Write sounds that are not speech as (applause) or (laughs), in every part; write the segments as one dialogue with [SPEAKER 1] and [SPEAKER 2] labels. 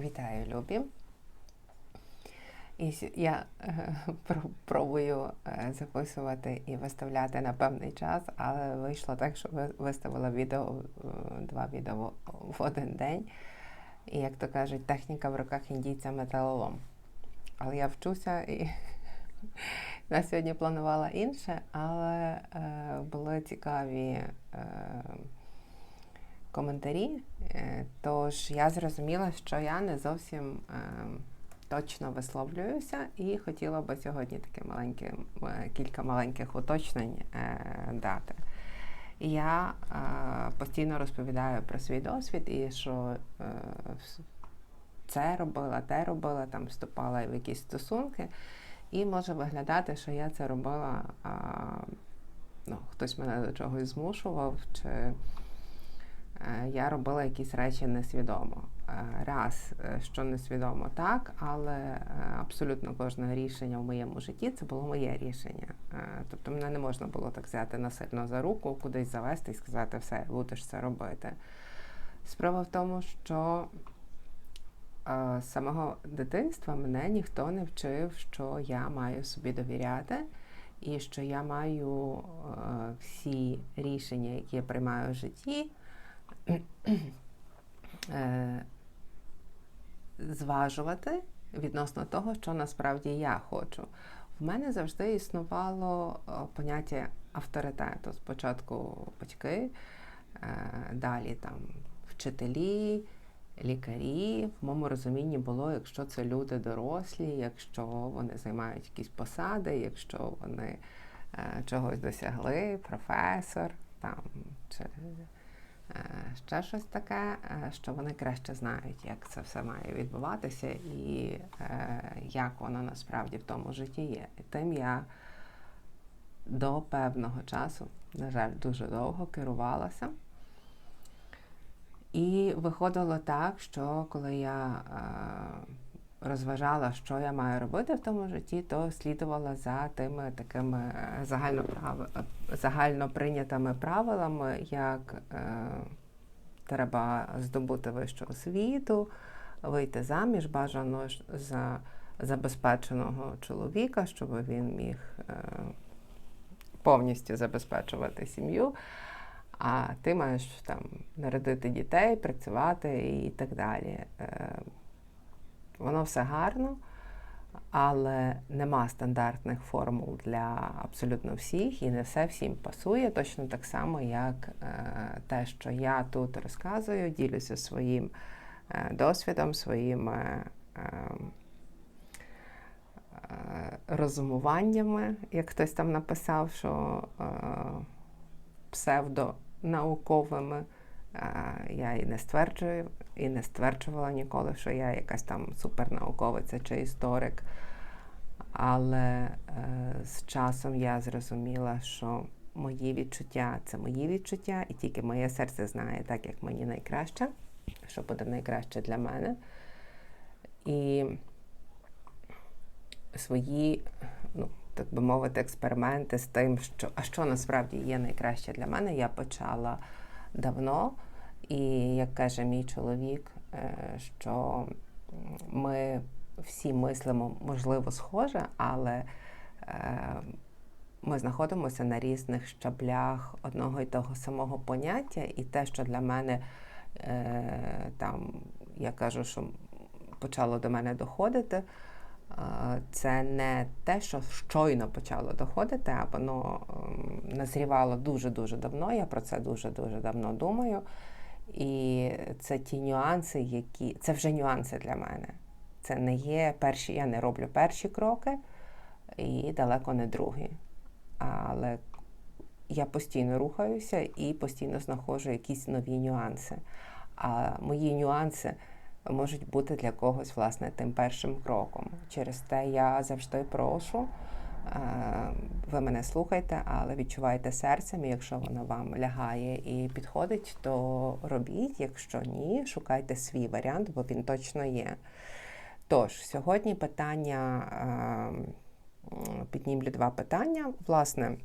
[SPEAKER 1] Вітаю, Любі. І я е, (laughs) пробую е, записувати і виставляти на певний час, але вийшло так, що виставила відео, е, два відео в один день. І, як то кажуть, техніка в руках індійця металолом. Але я вчуся і (laughs) на сьогодні планувала інше, але е, були цікаві е, коментарі. Е, Тож я зрозуміла, що я не зовсім е, точно висловлююся, і хотіла би сьогодні таке маленьке, е, кілька маленьких уточнень е, дати. Я постійно розповідаю про свій досвід і що це робила, те робила, там вступала в якісь стосунки, і може виглядати, що я це робила, ну, хтось мене до чогось змушував, чи я робила якісь речі несвідомо. Е, Раз, е, що несвідомо, так, але е, абсолютно кожне рішення в моєму житті це було моє рішення. Е, Тобто мене не можна було так взяти насильно за руку, кудись завести і сказати, все, будеш це робити. Справа в тому, що е, з самого дитинства мене ніхто не вчив, що я маю собі довіряти, і що я маю е, всі рішення, які я приймаю в житті, е, (clears throat) зважувати відносно того, що насправді я хочу. В мене завжди існувало е, поняття авторитету. Спочатку батьки, е, далі там вчителі, лікарі. В моєму розумінні було, якщо це люди дорослі, якщо вони займають якісь посади, якщо вони е, чогось досягли, професор там чи е, ще щось таке, е, що вони краще знають, як це все має відбуватися і е, як воно насправді в тому житті є. І тим я до певного часу, на жаль, дуже довго керувалася. І виходило так, що коли я е, розважала, що я маю робити в тому житті, то слідувала за тими такими е, загально, загально прийнятими правилами, як е, треба здобути вищу освіту, вийти заміж, бажано за забезпеченого чоловіка, щоб він міг е, повністю забезпечувати сім'ю. А ти маєш там народити дітей, працювати і так далі. Е, Воно все гарно, але нема стандартних формул для абсолютно всіх, і не все всім пасує. Точно так само, як е, те, що я тут розказую, ділюся своїм е, досвідом, своїми е, розумуваннями, як хтось там написав, що псевдонауковими. Я і не стверджую, і не стверджувала ніколи, що я якась там супернауковиця чи історик. Але е, з часом я зрозуміла, що мої відчуття це мої відчуття, і тільки моє серце знає так, як мені найкраще, що буде найкраще для мене. І свої, ну, так би мовити, експерименти з тим, що а що насправді є найкраще для мене, я почала давно. І як каже мій чоловік, е, що ми всі мислимо, можливо, схоже, але е, ми знаходимося на різних щаблях одного і того самого поняття, і те, що для мене е, там, я кажу, що почало до мене доходити. Це не те, що щойно почало доходити, а воно назрівало дуже-дуже давно. Я про це дуже-дуже давно думаю. І це ті нюанси, які це вже нюанси для мене. Це не є перші, я не роблю перші кроки і далеко не другі. Але я постійно рухаюся і постійно знаходжу якісь нові нюанси. А мої нюанси можуть бути для когось, власне, тим першим кроком. Через те я завжди прошу. Е, Ви мене слухайте, але відчувайте серцем, і якщо воно вам лягає і підходить, то робіть. Якщо ні, шукайте свій варіант, бо він точно є. Тож, сьогодні питання е, піднімлю два питання. Власне,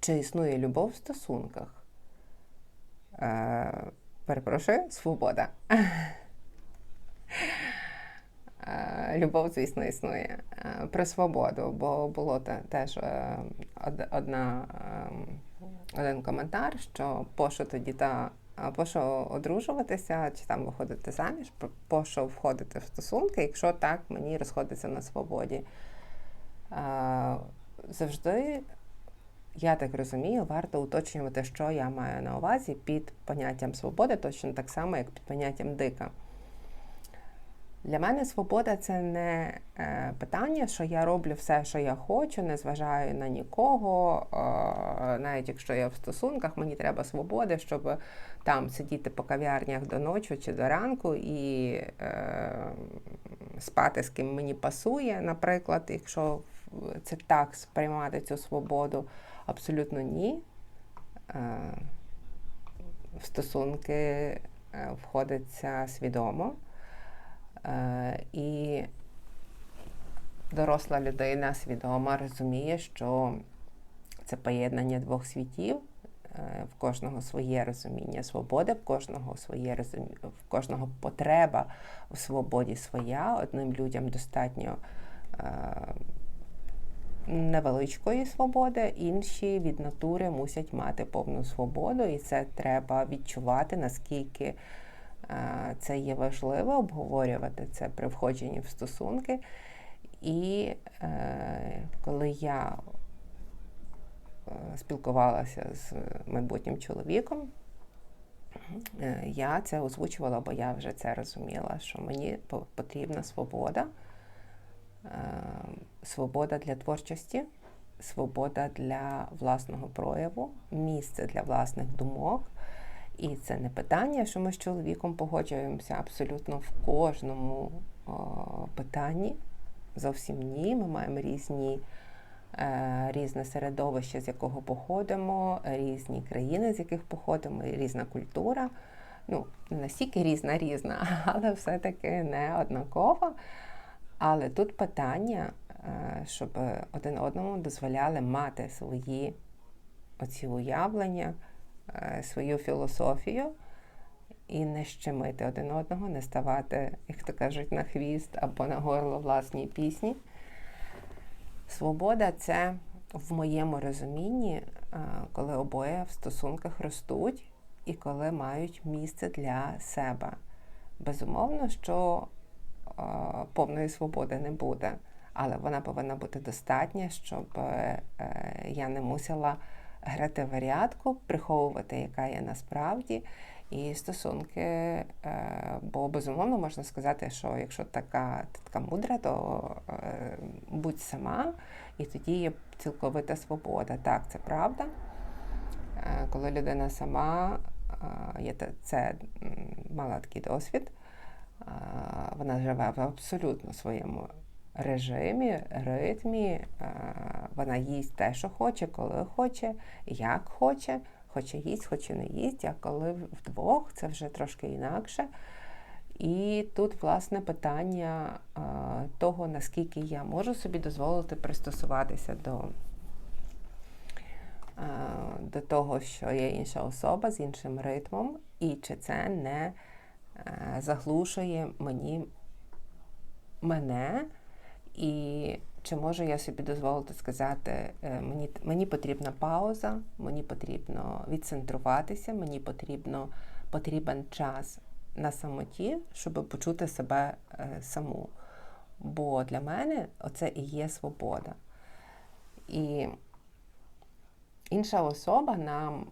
[SPEAKER 1] чи існує любов в стосунках? Е, Перепрошую, свобода. Любов, звісно, існує. Е, Про свободу, бо було теж е, одна, ем, один коментар, що пощо тоді та пощо одружуватися чи там виходити заміж, по- пощо входити в стосунки, якщо так мені розходиться на свободі. Е, Завжди, я так розумію, варто уточнювати, що я маю на увазі під поняттям свободи, точно так само, як під поняттям дика. Для мене свобода це не е, питання, що я роблю все, що я хочу, не зважаю на нікого. Е, навіть якщо я в стосунках, мені треба свободи, щоб там сидіти по кав'ярнях до ночі чи до ранку і е, спати з ким мені пасує, наприклад, якщо це так сприймати цю свободу, абсолютно ні. В стосунки входиться свідомо. Е, І доросла людина свідома розуміє, що це поєднання двох світів, е, в кожного своє розуміння свободи, в кожного своє розуміння, в кожного потреба у свободі своя. Одним людям достатньо е, невеличкої свободи, інші від натури мусять мати повну свободу, і це треба відчувати, наскільки це є важливо, обговорювати це при входженні в стосунки. І е, коли я е, спілкувалася з майбутнім чоловіком, е, я це озвучувала, бо я вже це розуміла, що мені потрібна свобода, е, свобода для творчості, свобода для власного прояву, місце для власних думок. І це не питання, що ми з чоловіком погоджуємося абсолютно в кожному о, питанні. Зовсім ні. Ми маємо різні, е, різне середовище, з якого походимо, різні країни, з яких походимо, різна культура. Ну, не настільки різна, різна, (laughs) але все-таки не однакова. Але тут питання, е, щоб один одному дозволяли мати свої оці уявлення, свою філософію і не щемити один одного, не ставати, як то кажуть, на хвіст або на горло власній пісні. Свобода це в моєму розумінні, е, коли обоє в стосунках ростуть і коли мають місце для себе. Безумовно, що е, повної свободи не буде, але вона повинна бути достатня, щоб е, я не мусила грати варіатку, приховувати, яка є насправді. І стосунки, е, бо безумовно можна сказати, що якщо така ти така мудра, то е, будь сама, і тоді є цілковита свобода. Так, це правда. Е, Коли людина сама, я це мала такий досвід, вона живе в абсолютно своєму режимі, ритмі, е, вона їсть те, що хоче, коли хоче, як хоче хоче їсть, хоче не їсть, а коли вдвох це вже трошки інакше. І тут, власне, питання е, того, наскільки я можу собі дозволити пристосуватися до, е, до того, що є інша особа з іншим ритмом, і чи це не заглушує мені мене. І чи можу я собі дозволити сказати, е, мені, мені потрібна пауза, мені потрібно відцентруватися, мені потрібно, потрібен час на самоті, щоб почути себе е, саму. Бо для мене оце і є свобода. І інша особа нам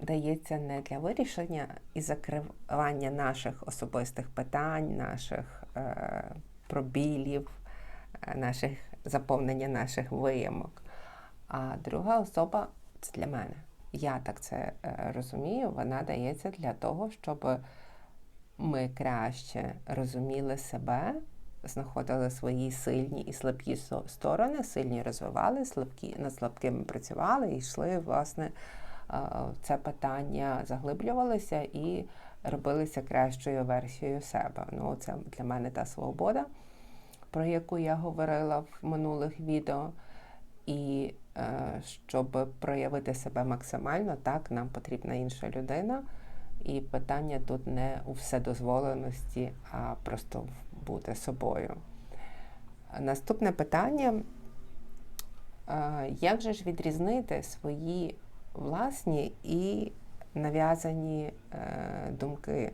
[SPEAKER 1] дається не для вирішення і закривання наших особистих питань, наших е, пробілів, наших заповнення наших виямок. А друга особа це для мене. Я так це е, розумію, вона дається для того, щоб ми краще розуміли себе, знаходили свої сильні і слабкі сторони, сильні розвивали, слабкі, над слабкими працювали і йшли, власне, е, в це питання заглиблювалися і робилися кращою версією себе. Ну, це для мене та свобода, про яку я говорила в минулих відео. І е, щоб проявити себе максимально, так, нам потрібна інша людина. І питання тут не у вседозволеності, а просто бути собою. Наступне питання: Е, як же ж відрізнити свої власні і нав'язані е, думки?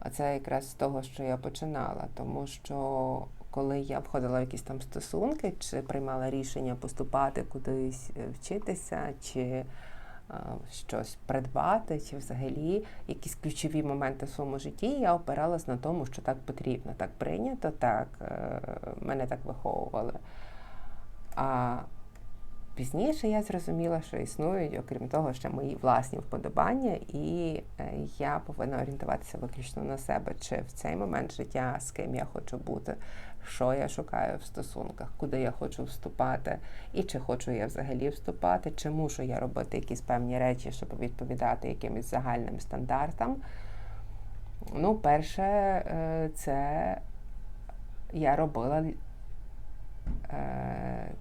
[SPEAKER 1] Оце якраз з того, що я починала, тому що коли я входила в якісь там стосунки, чи приймала рішення поступати кудись е, вчитися, чи е, щось придбати, чи взагалі якісь ключові моменти в своєму житті, я опиралась на тому, що так потрібно, так прийнято, так е, мене так виховували. А пізніше я зрозуміла, що існують, окрім того, ще мої власні вподобання, і е, я повинна орієнтуватися виключно на себе, чи в цей момент життя, з ким я хочу бути, що я шукаю в стосунках, куди я хочу вступати, і чи хочу я взагалі вступати, чи мушу я робити якісь певні речі, щоб відповідати якимось загальним стандартам. Ну, перше, е, це я робила.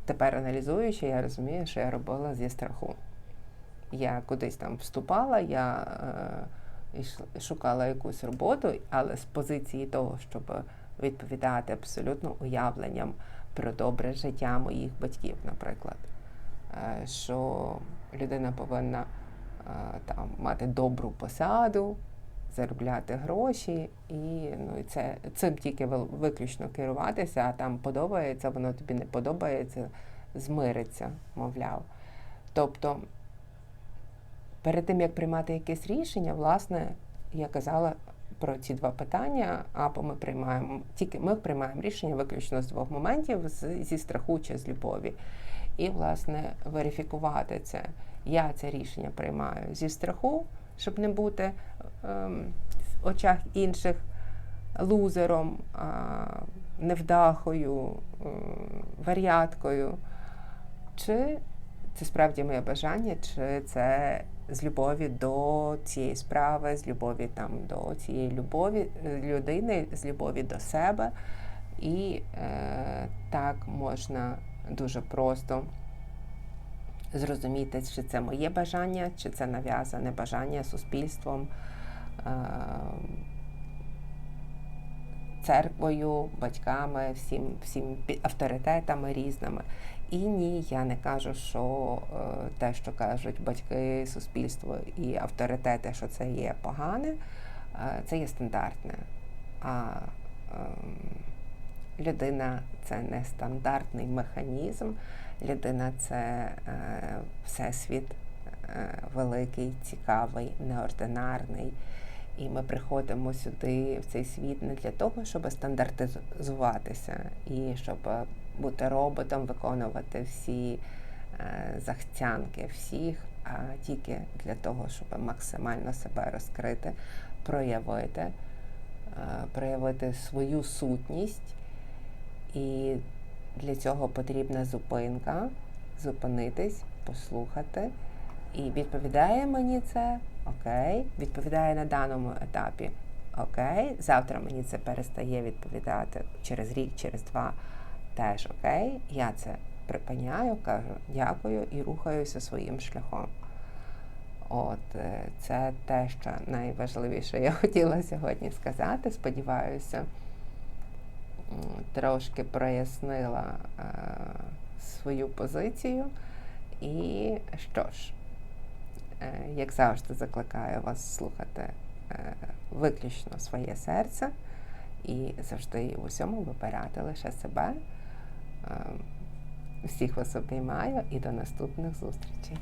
[SPEAKER 1] Тепер аналізуючи, я розумію, що я робила зі страху. Я кудись там вступала, я е, шукала якусь роботу, але з позиції того, щоб відповідати абсолютно уявленням про добре життя моїх батьків, наприклад. Е, Що людина повинна е, там мати добру посаду, заробляти гроші, і ну, і це цим тільки виключно керуватися, а там подобається, воно тобі не подобається, змириться, мовляв. Тобто, перед тим як приймати якесь рішення, власне, я казала про ці два питання, або ми приймаємо тільки ми приймаємо рішення виключно з двох моментів: з, зі страху чи з любові. І, власне, верифікувати це. Я це рішення приймаю зі страху, щоб не бути ем, в очах інших лузером, невдахою, ем, варіаткою. Чи це справді моє бажання, чи це з любові до цієї справи, з любові там до цієї любові е, людини, з любові до себе. І е, так можна дуже просто зрозуміти, чи це моє бажання, чи це нав'язане бажання суспільством, е, церквою, батьками, всім, всім авторитетами різними. І ні, я не кажу, що е, те, що кажуть батьки, суспільство і авторитети, що це є погане, е, це є стандартне. А ем, людина це не стандартний механізм, людина це е, всесвіт е, великий, цікавий, неординарний. І ми приходимо сюди, в цей світ, не для того, щоб стандартизуватися і щоб бути роботом, виконувати всі е, захцянки всіх, а тільки для того, щоб максимально себе розкрити, проявити, проявити свою сутність. І для цього потрібна зупинка, зупинитись, послухати. І відповідає мені це, окей, відповідає на даному етапі. Окей, завтра мені це перестає відповідати через рік, через два. Теж окей. Я це припиняю, кажу дякую і рухаюся своїм шляхом. От е, це те, що найважливіше я (laughs) хотіла сьогодні сказати. Сподіваюся, трошки прояснила е, свою позицію. І що ж, е, як завжди, закликаю вас слухати е, виключно своє серце і завжди в усьому вибирати лише себе. Е, Всіх вас обіймаю і до наступних зустрічей.